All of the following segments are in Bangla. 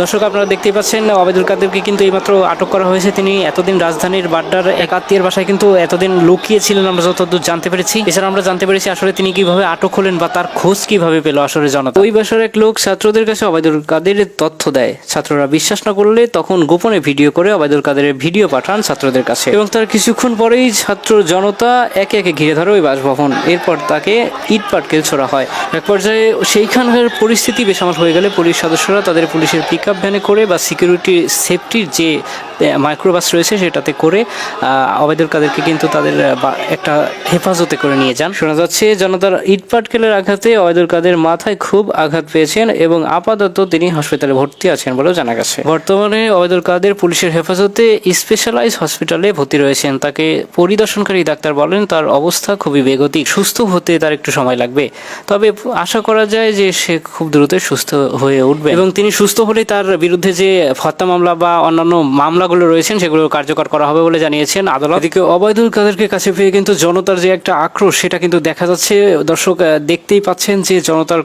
দর্শক, আপনারা দেখতেই পাচ্ছেন, আবেদুল কাদেরকে কিন্তু এইমাত্র আটক করা হয়েছে। তিনি এতদিন রাজধানীর বাড্ডার এক আত্মীয়ের বাসায় কিন্তু এতদিন লুকিয়েছিলেন, আমরা যতদূর জানতে পেরেছি। এছাড়া আমরা জানতে পেরেছি আসলে তিনি কীভাবে আটক হলেন বা তার খোঁজ কীভাবে পেল আসলে জনতা। ওই বাসার এক লোক ছাত্রদের কাছে অবেদুল কাদের তথ্য দেয়। ছাত্ররা বিশ্বাস না করলে তখন গোপনে ভিডিও করে অবেদুল কাদেরের ভিডিও পাঠান ছাত্রদের কাছে। এবং তার কিছুক্ষণ পরেই ছাত্র জনতা একে একে ঘিরে ধরে ওই বাসভবন। এরপর তাকে ইট পাটকেল ছোড়া হয়। এক পর্যায়ে সেইখানকার পরিস্থিতি বেসামাল হয়ে গেলে পুলিশ সদস্যরা তাদের পুলিশের পিক আপ ভ্যানে করে বা সিকিউরিটি সেফটির যে মাইক্রোবাস রয়েছে সেটাতে করে অবেদুল কাদেরকে কিন্তু তাদের একটা হেফাজতে করে নিয়ে যান। শোনা যাচ্ছে, জনতার ইট পাটকেলের আঘাতে অবেদুল কাদের মাথায় খুব আঘাত পেয়েছেন এবং আপাতত তিনি হাসপাতালে ভর্তি আছেন বলেও জানা গেছে। বর্তমানে অবেদুল কাদের পুলিশের হেফাজতে স্পেশালাইজ হসপিটালে ভর্তি রয়েছেন। তাকে পরিদর্শনকারী ডাক্তার বলেন, তার অবস্থা খুবই বেগতিক। সুস্থ হতে তার একটু সময় লাগবে। তবে আশা করা যায় যে সে খুব দ্রুত সুস্থ হয়ে উঠবে। এবং তিনি সুস্থ হলে তার বিরুদ্ধে যে হত্যা মামলা বা অন্যান্য মামলাগুলো রয়েছেন সেগুলো কার্যকর করা হবে বলে জানিয়েছেন আদালত। এদিকে অবৈধুল কাদেরকে কাছে পেয়ে কিন্তু জনতার যে একটা আক্রোশ সেটা কিন্তু দেখা যাচ্ছে। দর্শক দেখতেই পাচ্ছেন যে জনতার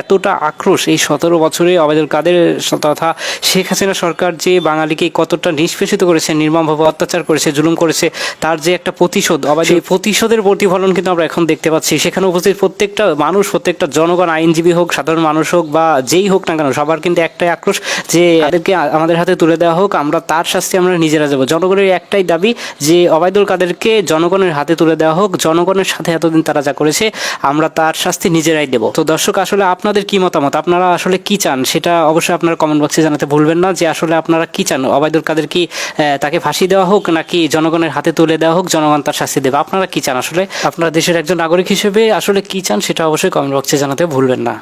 এতটা আক্রোশ এই সতেরো বছরে অবৈধুল কাদের তথা শেখ হাসিনা সরকার যে বাঙালিকে কতটা নিষ্পেষিত করেছে নির্মমভাবে অত্যাচার করেছে জুলুম করেছে তার যে একটা প্রতিশোধ অবাধ প্রতিশোধের প্রতিফলন কিন্তু আমরা এখন দেখতে পাচ্ছি। সেখানে উপস্থিত প্রত্যেকটা মানুষ প্রত্যেকটা জনগণ আইনজীবী হোক সাধারণ মানুষ হোক বা যেই হোক না কেন সবার কিন্তু একটাই আক্রোশ যে তাদেরকে আমাদের হাতে তুলে দেওয়া হোক আমরা তার শাস্তি আমরা নিজেরা যাব জনগণের একটাই দাবি যে অবায়দুল কাদেরকে জনগণের হাতে তুলে দেওয়া হোক, জনগণের সাথে এতদিন তারা যা করেছে, আমরা তার শাস্তি নিজেরাই দেব। তো দর্শক, আসলে আপনাদের কি মতামত? আপনারা আসলে কি চান? সেটা অবশ্যই আপনারা কমেন্ট বক্সে জানাতে ভুলবেন না যে আসলে আপনারা কি চান? অবায়দুল কাদের কি তাকে ফাঁসি দেওয়া হোক, নাকি জনগণের হাতে তুলে দেওয়া হোক, জনগণ তার শাস্তি দেবে? আপনারা কি চান আসলে? আপনারা দেশের একজন নাগরিক হিসেবে আসলে কি চান, সেটা অবশ্যই কমেন্ট বক্সে জানাতে ভুলবেন না।